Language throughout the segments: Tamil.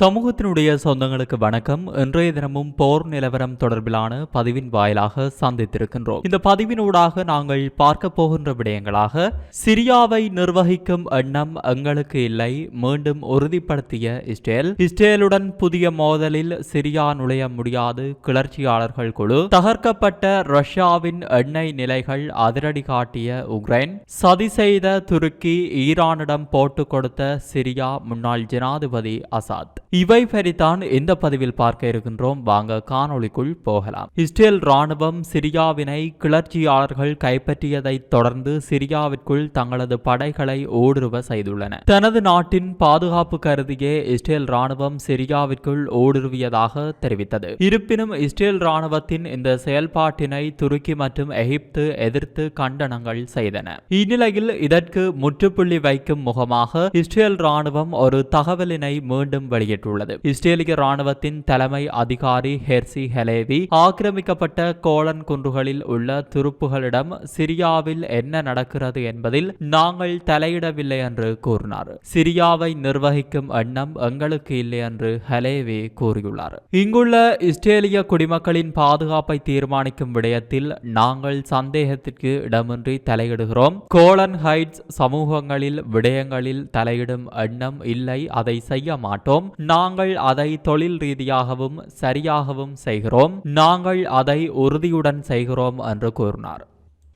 சமூகத்தினுடைய சொந்தங்களுக்கு வணக்கம். இன்றைய தினமும் போர் நிலவரம் தொடர்பிலான பதிவின் வாயிலாக சந்தித்திருக்கின்றோம். இந்த பதிவினூடாக நாங்கள் பார்க்க போகின்ற விடயங்களாக சிரியாவை நிர்வகிக்கும் எண்ணம் எங்களுக்கு இல்லை மீண்டும் உறுதிப்படுத்திய இஸ்ரேல். இஸ்ரேலுடன் புதிய மோதலில் சிரியா நுழைய முடியாது கிளர்ச்சியாளர்கள் குழு. தகர்க்கப்பட்ட ரஷ்யாவின் எண்ணெய் நிலைகள் அதிரடி காட்டிய உக்ரைன். சதி செய்த துருக்கி ஈரானிடம் போட்டுக் கொடுத்த சிரியா முன்னாள் ஜனாதிபதி அசாத். இவை பரிதான் இந்த பதிவில் பார்க்க இருக்கின்றோம்? வாங்க காணொளிக்குள் போகலாம். இஸ்ரேல் ராணுவம் சிரியாவினை கிளர்ச்சியாளர்கள் கைப்பற்றியதை தொடர்ந்து சிரியாவிற்குள் தங்களது படைகளை ஊடுருவ செய்துள்ளன. தனது நாட்டின் பாதுகாப்பு கருதியே இஸ்ரேல் ராணுவம் சிரியாவிற்குள் ஊடுருவியதாக தெரிவித்தது. இருப்பினும் இஸ்ரேல் ராணுவத்தின் இந்த செயல்பாட்டினை துருக்கி மற்றும் எகிப்து எதிர்த்து கண்டனங்கள் செய்தன. இந்நிலையில் இதற்கு முற்றுப்புள்ளி வைக்கும் முகமாக இஸ்ரேல் ராணுவம் ஒரு தகவலினை மீண்டும் வெளியிட்டுள்ளது. இஸ்ரேலிய ராணுவத்தின் தலைமை அதிகாரி ஹெர்சி ஹெலேவி ஆக்கிரமிக்கப்பட்ட கோலன் குன்றுகளில் உள்ள துருப்புகளிடம் சிரியாவில் என்ன நடக்கிறது என்பதில் நாங்கள் தலையிடவில்லை என்று கூறினார். சிரியாவை நிர்வகிக்கும் எண்ணம் எங்களுக்கு இல்லை என்று ஹலேவி கூறியுள்ளார். இங்குள்ள இஸ்ரேலிய குடிமக்களின் பாதுகாப்பை தீர்மானிக்கும் விடயத்தில் நாங்கள் சந்தேகத்திற்கு இடமின்றி தலையிடுகிறோம். கோலன் ஹைட்ஸ் சமூகங்களில் விடயங்களில் தலையிடும் எண்ணம் இல்லை அதை செய்ய மாட்டோம். நாங்கள் அதை தொழில் ரீதியாகவும் சரியாகவும் செய்கிறோம். நாங்கள் அதை உறுதியுடன் செய்கிறோம் என்று கூறினார்.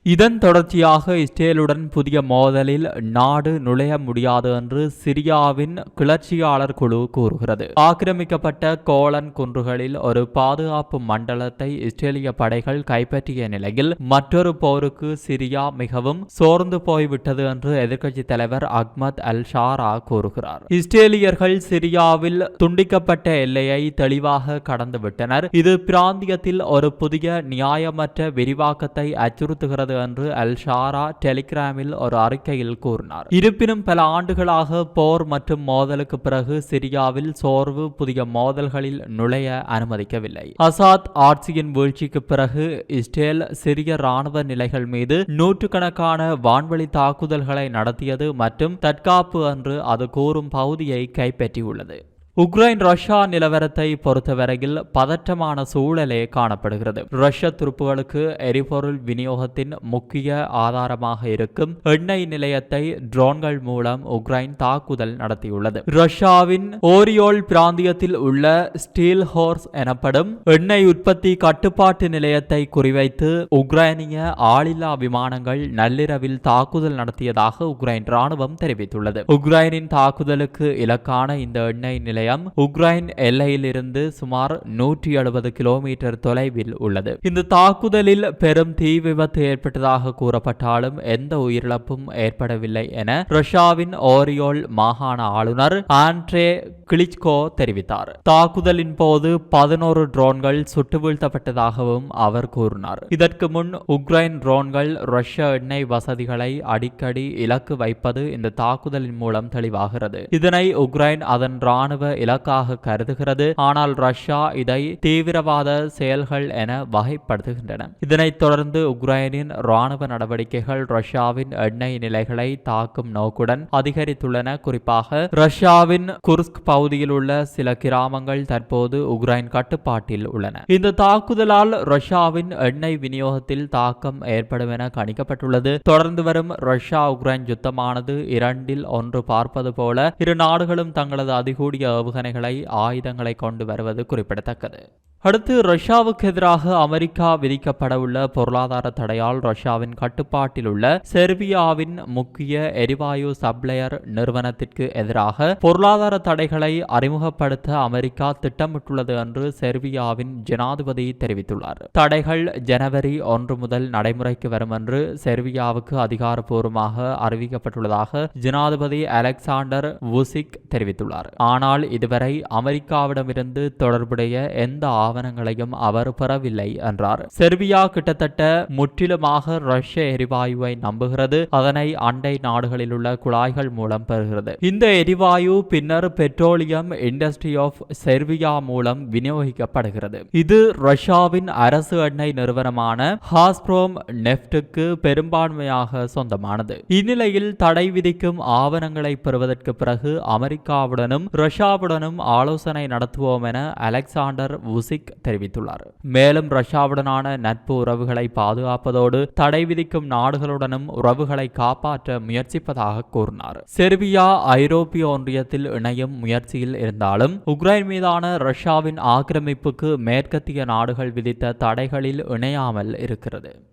இதன் தொடர்ச்சியாக இஸ்ரேலுடன் புதிய மோதலில் நாடு நுழைய முடியாது என்று சிரியாவின் கிளர்ச்சியாளர் குழு கூறுகிறது. ஆக்கிரமிக்கப்பட்ட கோலன் குன்றுகளில் ஒரு பாதுகாப்பு மண்டலத்தை இஸ்ரேலிய படைகள் கைப்பற்றிய நிலையில் மற்றொரு போருக்கு சிரியா மிகவும் சோர்ந்து போய்விட்டது என்று எதிர்க்கட்சி தலைவர் அக்மத் அல் ஷாரா கூறுகிறார். இஸ்ரேலியர்கள் சிரியாவில் துண்டிக்கப்பட்ட எல்லையை தெளிவாக கடந்துவிட்டனர். இது பிராந்தியத்தில் ஒரு புதிய நியாயமற்ற விரிவாக்கத்தை அச்சுறுத்துகிறது உள்ளது என்று அல் ஷாரா டெலிகிராமில் ஒரு அறிக்கையில் கூறினார். இருப்பினும் பல ஆண்டுகளாக போர் மற்றும் மோதலுக்கு பிறகு சிரியாவில் சோர்வு புதிய மோதல்களில் நுழைய அனுமதிக்கவில்லை. அசாத் ஆட்சியின் வீழ்ச்சிக்கு பிறகு இஸ்ரேல் சிறிய ராணுவ நிலைகள் மீது நூற்றுக்கணக்கான வான்வழி தாக்குதல்களை நடத்தியது மற்றும் தற்காப்பு அன்று அது கூறும் பகுதியை கைப்பற்றியுள்ளது. உக்ரைன் ரஷ்யா நிலவரத்தை பொறுத்தவரையில் பதற்றமான சூழலே காணப்படுகிறது. ரஷ்ய துருப்புகளுக்கு எரிபொருள் விநியோகத்தின் முக்கிய ஆதாரமாக இருக்கும் எண்ணெய் நிலையத்தை ட்ரோன்கள் மூலம் உக்ரைன் தாக்குதல் நடத்தியுள்ளது. ரஷ்யாவின் ஓரியோல் பிராந்தியத்தில் உள்ள ஸ்டீல் ஹோர்ஸ் எனப்படும் எண்ணெய் உற்பத்தி கட்டுப்பாட்டு நிலையத்தை குறிவைத்து உக்ரைனிய ஆளில்லா விமானங்கள் நள்ளிரவில் தாக்குதல் நடத்தியதாக உக்ரைன் ராணுவம் தெரிவித்துள்ளது. உக்ரைனின் தாக்குதலுக்கு இலக்கான இந்த எண்ணெய் நிலையம் நிலையம் உக்ரைன் எல்லையிலிருந்து சுமார் நூற்றி எழுபது கிலோமீட்டர் தொலைவில் உள்ளது. இந்த தாக்குதலில் பெரும் தீ விபத்து ஏற்பட்டதாக கூறப்பட்டாலும் எந்த உயிரிழப்பும் ஏற்படவில்லை என ரஷ்யாவின் ஓரியோல் மாகாண ஆளுநர் ஆண்ட்ரே கிளிச்கோ தெரிவித்தார். தாக்குதலின் போது பதினோரு ட்ரோன்கள் சுட்டு வீழ்த்தப்பட்டதாகவும் அவர் கூறினார். இதற்கு முன் உக்ரைன் ட்ரோன்கள் ரஷ்ய எண்ணெய் வசதிகளை அடிக்கடி இலக்கு வைப்பது இந்த தாக்குதலின் மூலம் தெளிவாகிறது. இதனை உக்ரைன் அதன் ராணுவ இலக்காக கருதுகிறது. ஆனால் ரஷ்யா இதை தீவிரவாத செயல்கள் என வகைப்படுத்துகின்றன. இதனைத் தொடர்ந்து உக்ரைனின் ராணுவ நடவடிக்கைகள் ரஷ்யாவின் எண்ணெய் நிலைகளை தாக்கும் நோக்குடன் அதிகரித்துள்ளன. குறிப்பாக ரஷ்யாவின் குர்ஸ்க் பகுதியில் உள்ள சில கிராமங்கள் தற்போது உக்ரைன் கட்டுப்பாட்டில் உள்ளன. இந்த தாக்குதலால் ரஷ்யாவின் எண்ணெய் விநியோகத்தில் தாக்கம் ஏற்படும் என கணிக்கப்பட்டுள்ளது. தொடர்ந்து வரும் ரஷ்யா உக்ரைன் யுத்தமானது இரண்டில் ஒன்று பார்ப்பது போல இரு நாடுகளும் தங்களது அதிகூடிய ஏவுகணைகளை ஆயுதங்களை கொண்டு வருவது குறிப்பிடத்தக்கது. அடுத்து ரஷ்யாவுக்கு எதிராக அமெரிக்கா விதிக்கப்படவுள்ள பொருளாதார தடையால் ரஷ்யாவின் கட்டுப்பாட்டில் உள்ள செர்பியாவின் முக்கிய எரிவாயு சப்ளையர் நிறுவனத்திற்கு எதிராக பொருளாதார தடைகளை அறிமுகப்படுத்த அமெரிக்கா திட்டமிட்டுள்ளது என்று செர்பியாவின் ஜனாதிபதி தெரிவித்துள்ளார். தடைகள் ஜனவரி ஒன்று முதல் நடைமுறைக்கு வரும் என்று செர்பியாவுக்கு அதிகாரப்பூர்வமாக அறிவிக்கப்பட்டுள்ளதாக ஜனாதிபதி அலெக்சாண்டர் வுசிக் தெரிவித்துள்ளார். ஆனால் இதுவரை அமெரிக்காவிடமிருந்து தொடர்புடைய எந்த ஆவணங்களையும் அவர் பெறவில்லை என்றார். செர்பியா கிட்டத்தட்ட முற்றிலுமாக ரஷ்ய எரிவாயுவை நம்புகிறது. அதனை அண்டை நாடுகளில் உள்ள குழாய்கள் மூலம் பெறுகிறது. இந்த எரிவாயு பின்னர் பெட்ரோலியம் இண்டஸ்ட்ரி ஆஃப் செர்பியா மூலம் விநியோகிக்கப்படுகிறது. இது ரஷ்யாவின் அரசு எண்ணெய் நிறுவனமான ஹாஸ்ப்ரோம் நெப்டுக்கு பெரும்பான்மையாக சொந்தமானது. இந்நிலையில் தடை விதிக்கும் ஆவணங்களை பெறுவதற்கு பிறகு அமெரிக்காவுடனும் ரஷ்யாவுடனும் ஆலோசனை நடத்துவோம் என அலெக்சாண்டர் வுசிக் தெரிவித்துள்ளார். மேலும் ரஷ்யாவுடனான நட்பு உறவுகளை பாதுகாப்பதோடு தடை விதிக்கும் நாடுகளுடனும் உறவுகளை காப்பாற்ற முயற்சிப்பதாக கூறினார். செர்பியா ஐரோப்பிய ஒன்றியத்தில் இணையும் முயற்சியில் இருந்தாலும் உக்ரைன் மீதான ரஷ்யாவின் ஆக்கிரமிப்புக்கு மேற்கத்திய நாடுகள் விதித்த தடைகளில் இணையாமல் இருக்கிறது.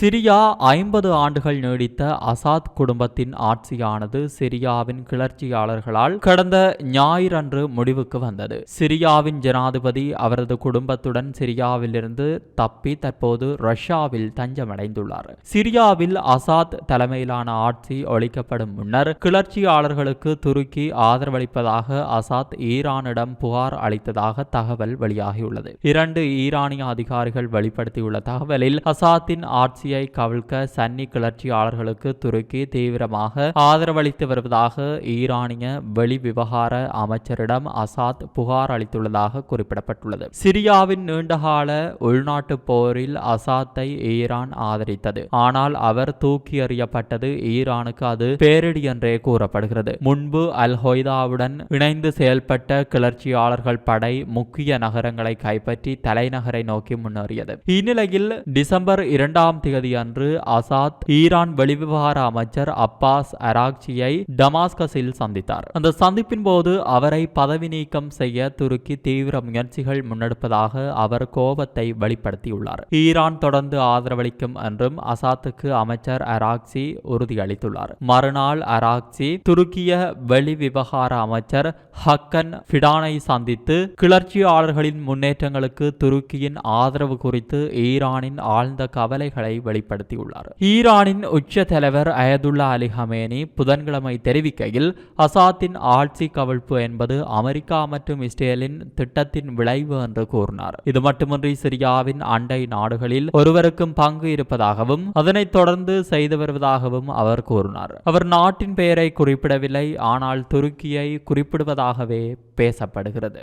சிரியா ஐம்பது ஆண்டுகள் நீடித்த அசாத் குடும்பத்தின் ஆட்சியானது சிரியாவின் கிளர்ச்சியாளர்களால் கடந்த ஞாயிறன்று முடிவுக்கு வந்தது. சிரியாவின் ஜனாதிபதி அவரது குடும்பத்துடன் சிரியாவிலிருந்து தப்பி தற்போது ரஷ்யாவில் தஞ்சமடைந்துள்ளார். சிரியாவில் அசாத் தலைமையிலான ஆட்சி ஒழிக்கப்படும் முன்னர் கிளர்ச்சியாளர்களுக்கு துருக்கி ஆதரவளிப்பதாக அசாத் ஈரானிடம் புகார் அளித்ததாக தகவல் வெளியாகியுள்ளது. இரண்டு ஈரானிய அதிகாரிகள் வெளிப்படுத்தியுள்ள தகவலில் அசாத்தின் ஆட்சி ஆட்சியை கவிழ்க்க சன்னி கிளர்ச்சியாளர்களுக்கு துருக்கி தீவிரமாக ஆதரவளித்து வருவதாக ஈரானிய வெளி விவகார அமைச்சரிடம் அசாத் புகார் அளித்துள்ளதாக குறிப்பிடப்பட்டுள்ளது. சிரியாவின் நீண்டகால உள்நாட்டு போரில் அசாத்தை ஈரான் ஆதரித்தது. ஆனால் அவர் தூக்கி எறியப்பட்டது ஈரானுக்கு அது பேரிடி என்றே கூறப்படுகிறது. முன்பு அல் ஹொய்தாவுடன் இணைந்து செயல்பட்ட கிளர்ச்சியாளர்கள் படை முக்கிய நகரங்களை கைப்பற்றி தலைநகரை நோக்கி முன்னேறியது. இந்நிலையில் டிசம்பர் இரண்டாம் திகதி அன்று அசாத் ஈரான் வெளிவிவகார அமைச்சர் அப்பாஸ் அராக்சியை டமாஸ்கஸில் சந்தித்தார். அந்த சந்திப்பின் போது அவரை பதவி நீக்கம் செய்ய துருக்கி தீவிர முயற்சிகள் முன்னெடுப்பதாக அவர் கோபத்தை வெளிப்படுத்தியுள்ளார். ஈரான் தொடர்ந்து ஆதரவளிக்கும் என்றும் அசாத்துக்கு அமைச்சர் அராக்சி உறுதியளித்துள்ளார். மறுநாள் அராக்சி துருக்கிய வெளி விவகார அமைச்சர் ஹக்கன் ஃபிடானை சந்தித்து கிளர்ச்சியாளர்களின் முன்னேற்றங்களுக்கு துருக்கியின் ஆதரவு குறித்து ஈரானின் ஆழ்ந்த கவலைகளை வெளிப்படுத்தியுள்ளார். ஈரானின் உச்ச தலைவர் அயதுல்லா அலி ஹமேனி புதன்கிழமை தெரிவிக்கையில் அசாத்தின் ஆட்சி கவிழ்ப்பு என்பது அமெரிக்கா மற்றும் இஸ்ரேலின் திட்டத்தின் விளைவு என்று கூறினார். இது மட்டுமின்றி சிரியாவின் அண்டை நாடுகளில் ஒருவருக்கும் பங்கு இருப்பதாகவும் அதனைத் தொடர்ந்து செய்து வருவதாகவும் அவர் கூறினார். அவர் நாட்டின் பெயரை குறிப்பிடவில்லை ஆனால் துருக்கியை குறிப்பிடுவதாகவே பேசப்படுகிறது.